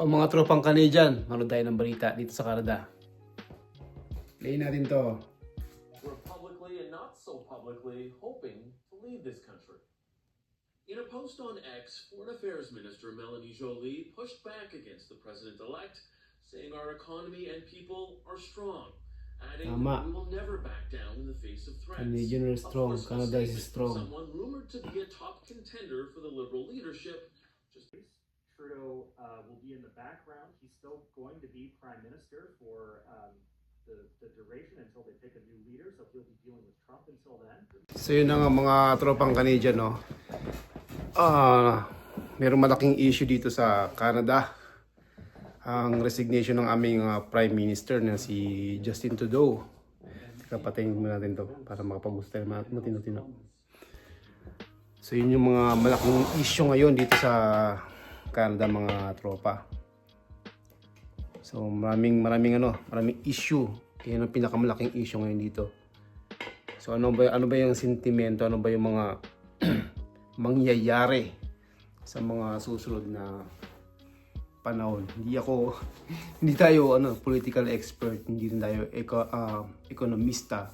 O mga tropang Canadian, manood tayo ng balita dito sa Canada. Play natin to. were publicly and not so publicly hoping to leave this country. In a post on X, Foreign Affairs Minister Melanie Jolie pushed back against the president elect, saying our economy and people are strong, adding Tama. we will never back down in the face of threats. Canadian are strong, Canada is strong. Someone rumored to be a top contender for the Liberal leadership just Trudeau uh, will be in the background. He's still going to be prime minister for um, the, the duration until they pick a new leader. So he'll be dealing with Trump until then. So yun na nga mga tropang Canadian, no? Ah, mayroong malaking issue dito sa Canada. Ang resignation ng aming ah, Prime Minister na si Justin Trudeau. Kapatayin mo natin to para makapag-gusto tayo matino-tino. So yun yung mga malaking issue ngayon dito sa Canada mga tropa. So maraming maraming ano, maraming issue. Yan ang pinakamalaking issue ngayon dito. So ano ba ano ba yung sentimento, ano ba yung mga mangyayari sa mga susunod na panahon. Hindi ako hindi tayo ano political expert, hindi rin tayo eco, ah, ekonomista.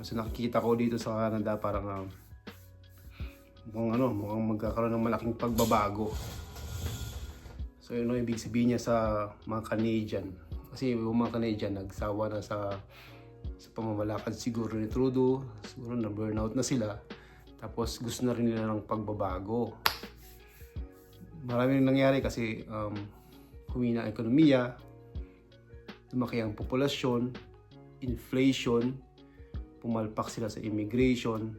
Kasi nakikita ko dito sa Canada parang ah, mukhang ano, mukhang magkakaroon ng malaking pagbabago. So yun ang ibig sabihin niya sa mga Canadian. Kasi yung mga Canadian nagsawa na sa sa pamamalakad siguro ni Trudeau, siguro na burnout na sila. Tapos gusto na rin nila ng pagbabago. Maraming nangyari kasi um, humina ang ekonomiya, lumaki ang populasyon, inflation, pumalpak sila sa immigration.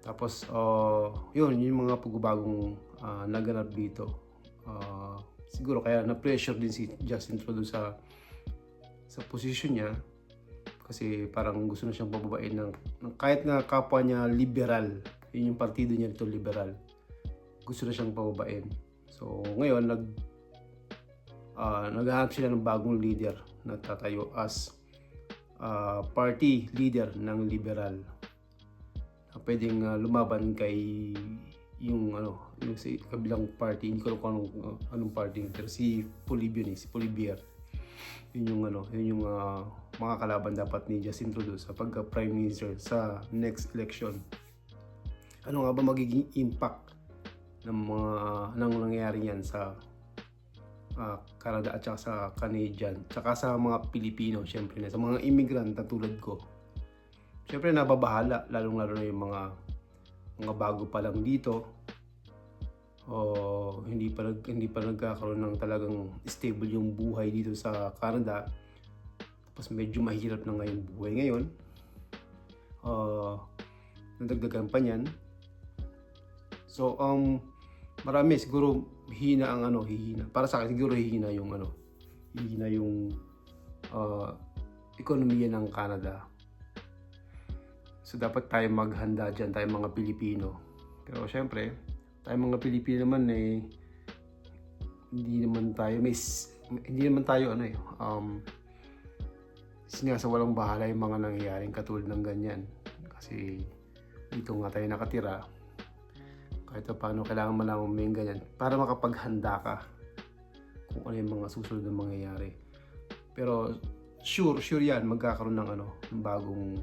Tapos, uh, yun, yun yung mga pagbabagong uh, naganap dito. Uh, siguro kaya na-pressure din si Justin Trudeau sa sa position niya. Kasi parang gusto na siyang pababain ng, ng kahit nga kapwa niya liberal yun yung partido niya ito liberal. Gusto na siyang pababain so ngayon nag ah, naghahanap sila ng bagong leader na tatayo as ah, party leader ng liberal. Na pwedeng ah, lumaban kay yung ano yung sa kabilang party hindi ko alam kung anong, ah, anong party yun, pero si Poilievre eh, si Poilievre yun yung ano yun yung ah, mga kalaban dapat ni Justin Trudeau sa pagka prime minister sa next election. Ano nga ba magiging impact ng mga nang nangyayari yan sa ah, Canada at saka sa Canadian tsaka sa mga Pilipino syempre na sa mga immigrant na tulad ko? Syempre nababahala lalong lalo na yung mga mga bago pa lang dito o hindi pa hindi pa nagkakaroon ng talagang stable yung buhay dito sa Canada. Tapos medyo mahirap na ngayon buhay ngayon. Uh, nadagdagan pa niyan. So um marami siguro hina ang ano hihina. Para sa akin siguro hihina yung ano hihina yung uh, ekonomiya ng Canada. So dapat tayo maghanda dyan tayo mga Pilipino. Pero syempre tayo mga Pilipino naman eh hindi naman tayo may hindi naman tayo ano eh um sinasawalang bahala yung mga nangyayaring katulad ng ganyan. Kasi dito nga tayo nakatira. Kahit pa paano kailangan malaman mo yung ganyan para makapaghanda ka kung ano yung mga susunod na mangyayari. Pero sure sure yan magkakaroon ng ano ng bagong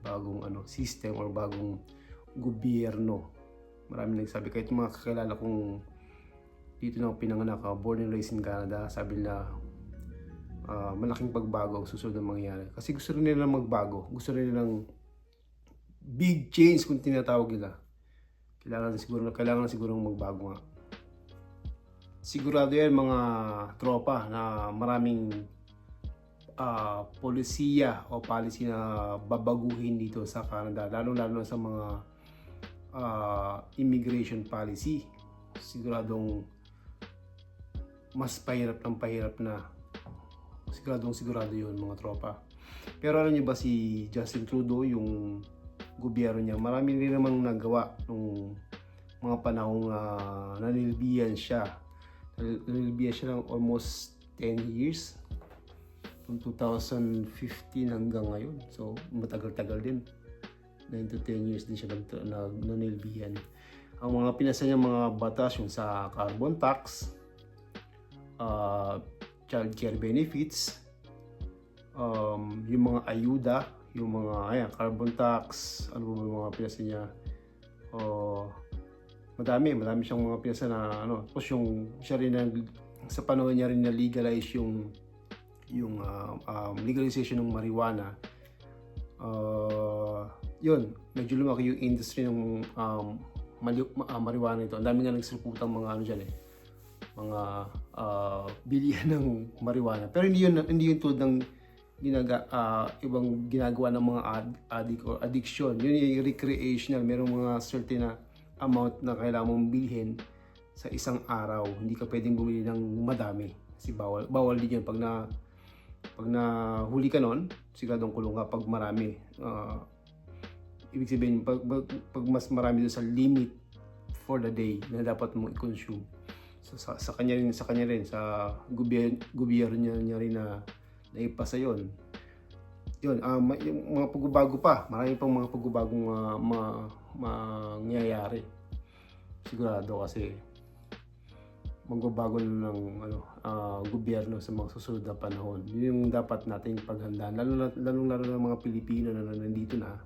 bagong ano system or bagong gobyerno marami nagsabi kahit yung mga kakilala kong dito na ako pinanganak ako, born and raised in Canada sabi nila ah, malaking pagbago ang susunod na mangyayari. Kasi gusto rin nila magbago. Gusto rin nilang big change kung tinatawag nila. Kailangan siguro kailangan siguro magbago nga. Sigurado yan mga tropa na maraming ah, polisiya o policy na babaguhin dito sa Canada lalo lalo sa mga ah, immigration policy siguradong mas pahirap ng pahirap na siguradong sigurado yun mga tropa. Pero alam niyo ba si Justin Trudeau yung gobyerno niya marami rin namang nagawa nung mga panahong uh, nanilbiyan siya. Nanil- nanilbiyan siya ng almost 10 years. From 2015 hanggang ngayon. So matagal-tagal din 9 to 10 years din siya nag, nag nanilbihan ang mga pinasa niya mga batas yung sa carbon tax uh, child care benefits, um, yung mga ayuda, yung mga ayan, carbon tax, ano ba yung mga pinasa niya, o madami, madami siyang mga pinasa na ano, tapos yung siya rin na, sa panahon niya rin na legalize yung yung uh, um, legalization ng marijuana. Uh, yun, medyo lumaki yung industry ng um, mali- ma- ah, marijuana ito. Ang dami nga nagsulputang mga ano dyan eh, mga uh, bilihan ng marijuana. Pero hindi yun, hindi yun tulad ng ginaga, ah, ibang ginagawa ng mga ad- addict or addiction. Yun yung recreational. Merong mga certain na amount na kailangan mong bilhin sa isang araw. Hindi ka pwedeng bumili ng madami. Kasi bawal, bawal din yun. Pag na, pag na huli ka nun, siguradong kulong ka pag marami. Ah, ibig sabihin, pag, pag, pag mas marami doon sa limit for the day na dapat mo i-consume. So, sa, sa kanya rin, sa kanya rin, sa gobyerno, niya, niya rin na naipasa yon. Yun, ah, ma- yung mga pagbabago pa, marami pang mga pagbabagong uh, ma, mangyayari. Sigurado kasi magbabago na ng ano, ah, gobyerno sa mga susunod na panahon. Yun yung dapat nating paghandaan. Lalo lalo, lalo na mga Pilipino na, na nandito na,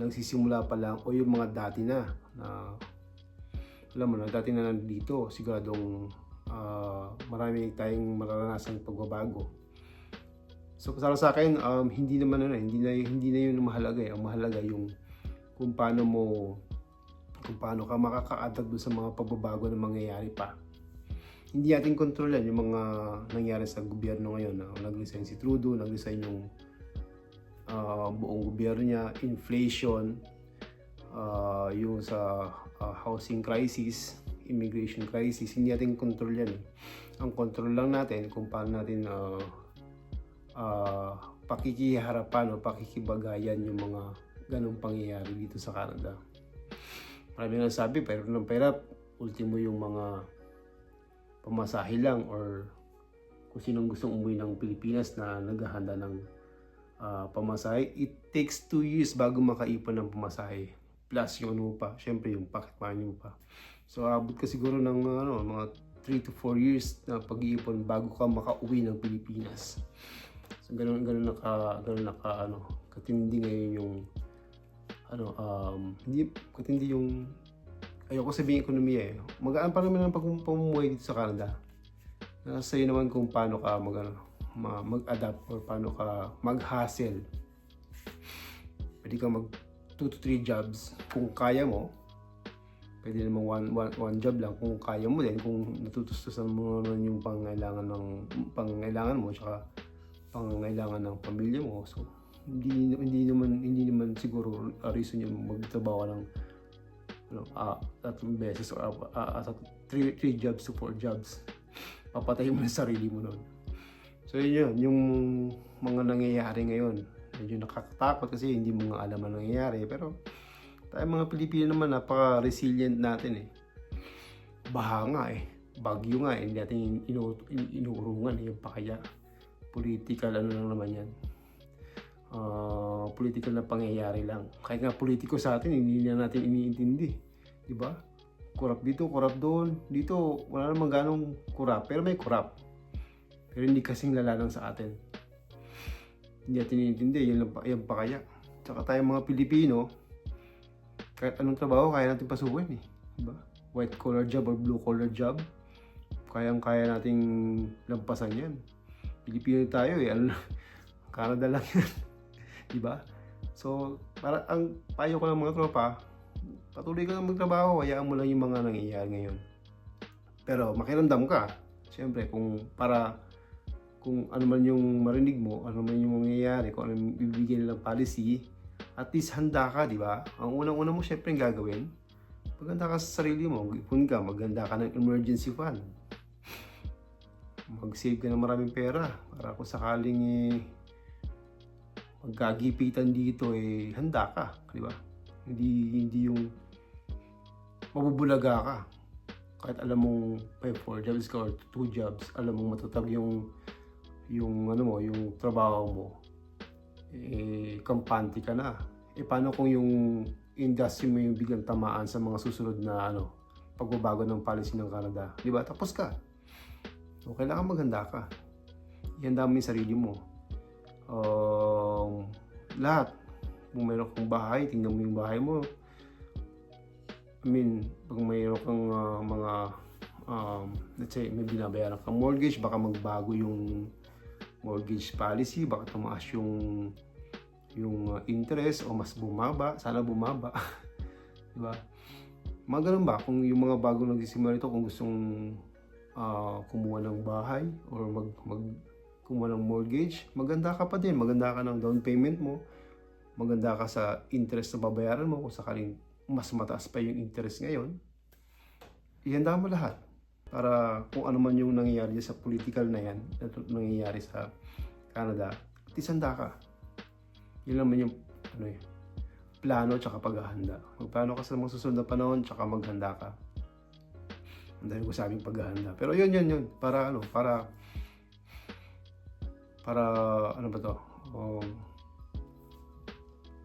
nagsisimula pa lang, o yung mga dati na, na alam mo na, dati na nandito, siguradong ah, marami tayong mararanasan pagbabago. So para sa akin, um, hindi naman ano, hindi na hindi na 'yun ang mahalaga eh. Ang mahalaga yung kung paano mo kung paano ka makaka-adapt sa mga pagbabago na mangyayari pa. Hindi natin kontrolan yung mga nangyari sa gobyerno ngayon. Na nag-resign si Trudeau, nag-resign yung ah, buong gobyerno niya, inflation, ah, yung sa ah, housing crisis, immigration crisis, hindi natin control yan eh. Ang control lang natin kung paano natin ah, ah, pakikiharapan o pakikibagayan yung mga ganong pangyayari dito sa Canada. Marami nga sabi, pero ng pera, ultimo yung mga pamasahe lang or kung sinong gustong umuwi ng Pilipinas na naghahanda ng ah, pamasahe, it takes 2 years bago makaipon ng pamasahe. Plus yung ano pa, syempre yung pocket money mo pa. So abot ka siguro ng ano, mga 3 to 4 years na pag-iipon bago ka makauwi ng Pilipinas. So ganun ganun naka ganun naka ano, katindi ngayon yung ano um hindi katindi yung ayoko sabihin ekonomiya eh. Magaan pa naman ang pamumuhay dito sa Canada. Nasa iyo naman kung paano ka mag, ano, ma- mag-adapt or paano ka mag-hustle. Pwede ka mag 2 to 3 jobs kung kaya mo. Pwede naman one, one, one job lang kung kaya mo din. Kung natutustusan mo naman yung pangailangan ng pangailangan mo tsaka pangailangan ng pamilya mo. So, hindi hindi naman hindi naman siguro a reason yung magtrabaho ng ano, tatlong beses or ah, tat- three, three jobs to four jobs. Papatayin mo na sarili mo noon. So yun yun, yung mga nangyayari ngayon. Medyo nakakatakot kasi hindi mo nga alam ang nangyayari. Pero tayo mga Pilipino naman, napaka-resilient natin eh. Baha nga eh. Bagyo nga eh. Hindi natin inu in- inuurungan eh, yung pakaya. Political ano lang naman yan. Ah, political na pangyayari lang. Kahit nga politiko sa atin, hindi na natin iniintindi. Di ba? Kurap dito, kurap doon. Dito, wala namang ganong kurap. Pero may kurap. Pero hindi kasing lalalang sa atin. Hindi natin iniintindi. Yan, lang yan pa kaya. Tsaka tayong mga Pilipino, kahit anong trabaho, kaya natin pasukin eh. Diba? White collar job or blue collar job, kayang-kaya nating lampasan yan. Pilipino tayo eh. Ano, Canada lang yan. diba? So, para ang payo ko ng mga tropa, patuloy ka lang magtrabaho, hayaan mo lang yung mga nangyayari ngayon. Pero makiramdam ka. Siyempre, kung para kung ano man yung marinig mo, ano man yung mangyayari, kung ano yung bibigyan nilang policy, at least handa ka, di ba? Ang unang-una mo syempre yung gagawin, maganda ka sa sarili mo, mag-ipon ka, maganda ka ng emergency fund. Mag-save ka ng maraming pera para kung sakaling eh, magkagipitan dito eh handa ka, di ba? Hindi hindi yung mabubulaga ka. Kahit alam mong may four jobs ka or two jobs, alam mong matatag yung yung ano mo, yung trabaho mo. Eh kampante ka na. Eh paano kung yung industry mo yung biglang tamaan sa mga susunod na ano, pagbabago ng policy ng Canada? Di ba? Tapos ka. So, kailangan maghanda ka. Ihanda mo yung sarili mo. Um, lahat. Kung mayroon kang bahay, tingnan mo yung bahay mo. I mean, pag mayroon kang ah, mga, um, let's say, may binabayaran kang mortgage, baka magbago yung mortgage policy, baka tumaas yung yung uh, interest o mas bumaba, sana bumaba. 'Di ba? Mga ganun ba kung yung mga bagong nagsisimula nito kung gustong ah, kumuha ng bahay or mag mag kumuha ng mortgage, maganda ka pa din, maganda ka ng down payment mo, maganda ka sa interest na babayaran mo kung sakaling mas mataas pa yung interest ngayon. Ihanda mo lahat para kung ano man yung nangyayari sa political na yan, na nangyayari sa Canada, at isanda ka. Yun naman yung ano eh, plano tsaka paghahanda. Magplano ka sa mga susunod na panahon tsaka maghanda ka. Ang dami ko sabing paghahanda. Pero yun, yun, yun. Para ano, para para ano ba to? Um,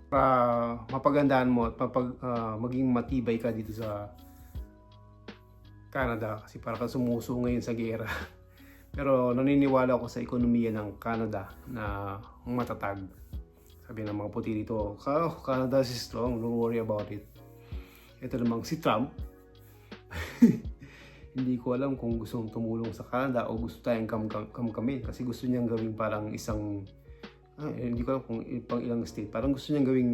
para mapagandaan mo at mapag, ah, maging matibay ka dito sa Canada kasi para kang sumuso ngayon sa gera. Pero naniniwala ako sa ekonomiya ng Canada na matatag. Sabi ng mga puti dito, "Ka- Canada is strong, don't worry about it. Ito namang si Trump. Hindi ko alam kung gustong tumulong sa Canada o gusto tayong kam kam kamkamin kasi gusto niyang gawing parang isang ah, eh, hindi ko alam kung pang ilang state. Parang gusto niyang gawing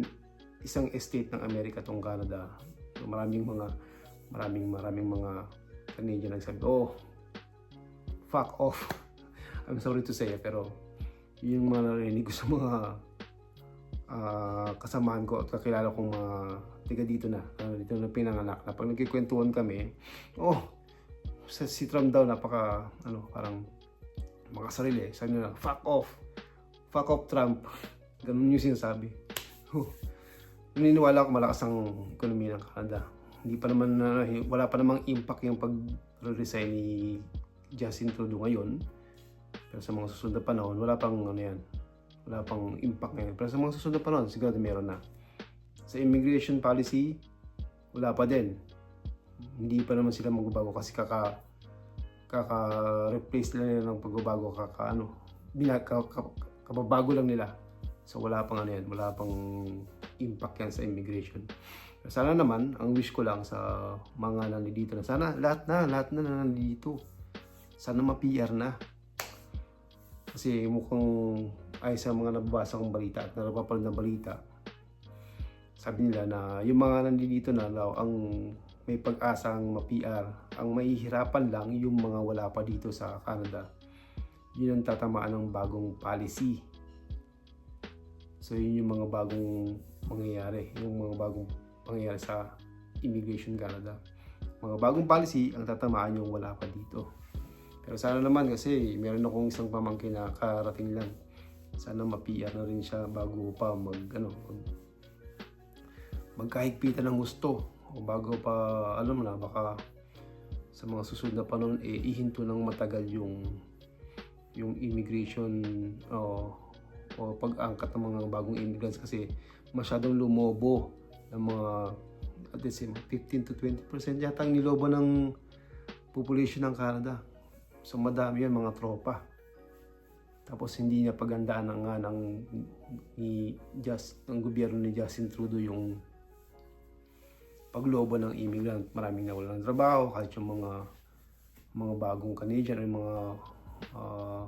isang estate ng Amerika tong Canada. So, maraming mga maraming maraming mga Canadian nagsabi, oh, fuck off. I'm sorry to say, pero yun yung mga narinig ko sa mga ah, kasamahan ko at kakilala kong mga tiga dito na, ah, dito na pinanganak na pag nagkikwentuhan kami, oh, sa si Trump daw napaka, ano, parang makasarili. Sabi nila, fuck off. Fuck off Trump. Ganun yung sinasabi. Naniniwala ako malakas ang ekonomiya ng Canada. Hindi pa naman, na wala pa namang impact yung pag-resign ni Justin Trudeau ngayon. Pero sa mga susunod na panahon, wala pang ano yan. Wala pang impact ngayon. Pero sa mga susunod na panahon, sigurado meron na. Sa immigration policy, wala pa din. Hindi pa naman sila magbabago kasi kaka kaka-replace lang nila ng pagbabago, kaka ano, bina, ka, ka, kababago lang nila. So wala pang ano yan, wala pang impact yan sa immigration. Sana naman, ang wish ko lang sa mga nandito na, sana lahat na, lahat na na nandito. Sana ma-PR na. Kasi mukhang ay sa mga nababasa kong balita at napapanood na balita, sabi nila na yung mga nandito na daw ang may pag-asang ma-PR, ang mahihirapan lang yung mga wala pa dito sa Canada. Yun ang tatamaan ng bagong policy. So yun yung mga bagong mangyayari, yung mga bagong pangyayari sa Immigration Canada. Mga bagong policy ang tatamaan yung wala pa dito. Pero sana naman kasi meron akong isang pamangkin na karating lang. Sana ma-PR na rin siya bago pa mag ano mag, magkahigpitan ng gusto o bago pa alam na baka sa mga susunod na panahon eh ihinto ng matagal yung yung immigration o o pag-angkat ng mga bagong immigrants kasi masyadong lumobo ng mga at the same 15 to 20% yata ang nilobo ng population ng Canada. So madami yan mga tropa. Tapos hindi niya pagandaan ng nga ng ni Just ng gobyerno ni Justin Trudeau yung paglobo ng immigrant. Maraming nawalan ng trabaho kahit yung mga mga bagong Canadian o mga ah,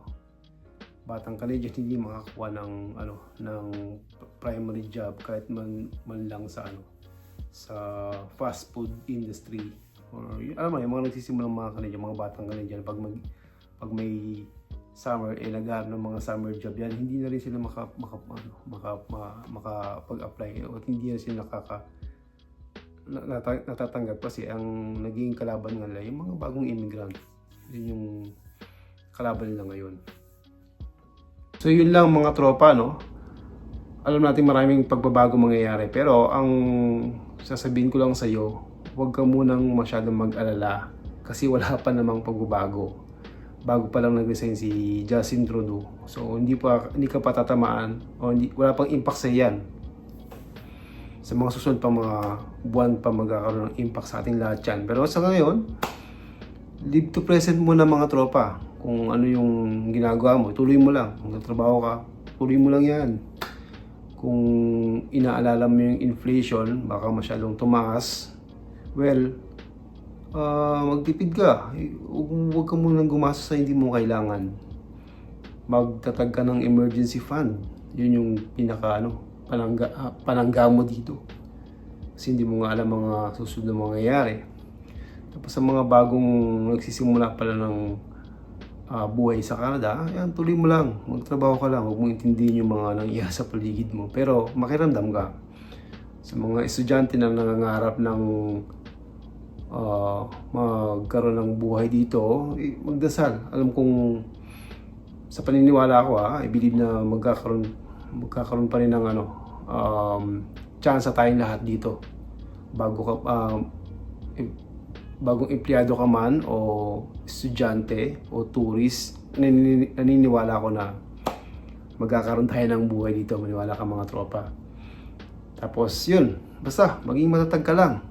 batang Canadian hindi makakuha ng ano ng primary job kahit man man lang sa ano sa fast food industry. Or alam mo yung mga nagsisimulang mga Canadian mga batang Canadian pag mag pag may summer eh naghahanap ng mga summer job yan hindi na rin sila maka maka ano, maka ma- makapag-apply o hindi na sila nakaka na- nata- natatanggap. Kasi ang naging kalaban nila yung mga bagong immigrant. Yun yung kalaban nila ngayon So yun lang mga tropa no. Alam natin maraming pagbabago mangyayari pero ang sasabihin ko lang sa iyo, huwag ka munang masyadong mag-alala kasi wala pa namang pagbabago. Bago pa lang nag-resign si Justin Trudeau. So hindi pa hindi ka pa tatamaan o hindi, wala pang impact sa yan. Sa mga susunod pa mga buwan pa magkakaroon ng impact sa ating lahat yan. Pero sa ngayon, live to present muna mga tropa. Kung ano yung ginagawa mo, tuloy mo lang. Kung nagtrabaho ka, tuloy mo lang yan. Kung inaalala mo yung inflation, baka masyadong tumaas, well, ah magtipid ka. Huwag, ka munang gumastos sa hindi mo kailangan. Magtatag ka ng emergency fund. Yun yung pinaka ano, panangga, ah, panangga mo dito. Kasi hindi mo nga alam mga susunod na mangyayari. Tapos sa mga bagong nagsisimula pala ng ah, buhay sa Canada, yan, tuloy mo lang. Magtrabaho ka lang. Huwag mong intindihin yung mga nangyayari sa paligid mo. Pero makiramdam ka. Sa mga estudyante na nangangarap ng ah, magkaroon ng buhay dito, eh, magdasal. Alam kong sa paniniwala ko ha, I believe na magkakaroon magkakaroon pa rin ng ano, um, chance tayong lahat dito. Bago ka um, bagong empleyado ka man o estudyante o tourist, nanini- naniniwala ko na magkakaroon tayo ng buhay dito. Maniwala ka mga tropa. Tapos yun, basta maging matatag ka lang.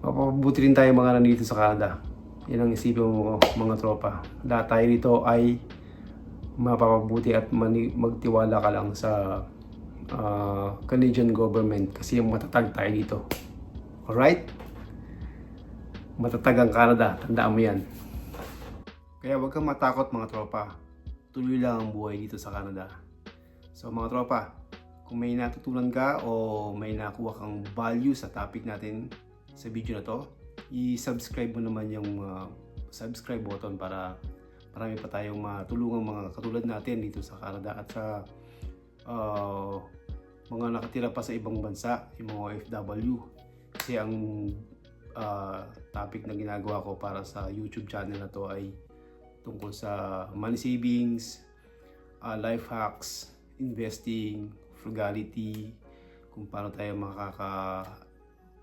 Mapapabuti rin tayo mga nandito sa Canada. Yan ang isipin mo mga tropa. Lahat tayo dito ay mapapabuti at magtiwala ka lang sa ah, Canadian government kasi matatag tayo dito. Alright? Matatag ang Canada. Tandaan mo yan. Kaya huwag kang matakot mga tropa. Tuloy lang ang buhay dito sa Canada. So mga tropa, kung may natutunan ka o may nakuha kang value sa topic natin sa video na to, i-subscribe mo naman yung uh, subscribe button para marami pa tayong matulungang mga katulad natin dito sa Canada at sa uh, mga nakatira pa sa ibang bansa, yung mga OFW. Kasi ang uh, topic na ginagawa ko para sa YouTube channel na to ay tungkol sa money savings, uh, life hacks, investing, frugality, kung paano tayo makaka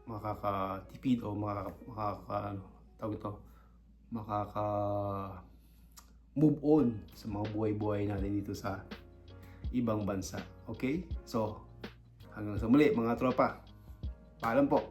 makakatipid o makaka, makaka ano, tawag ito, makaka move on sa mga buhay-buhay natin dito sa ibang bansa. Okay? So, hanggang sa muli mga tropa. Paalam po.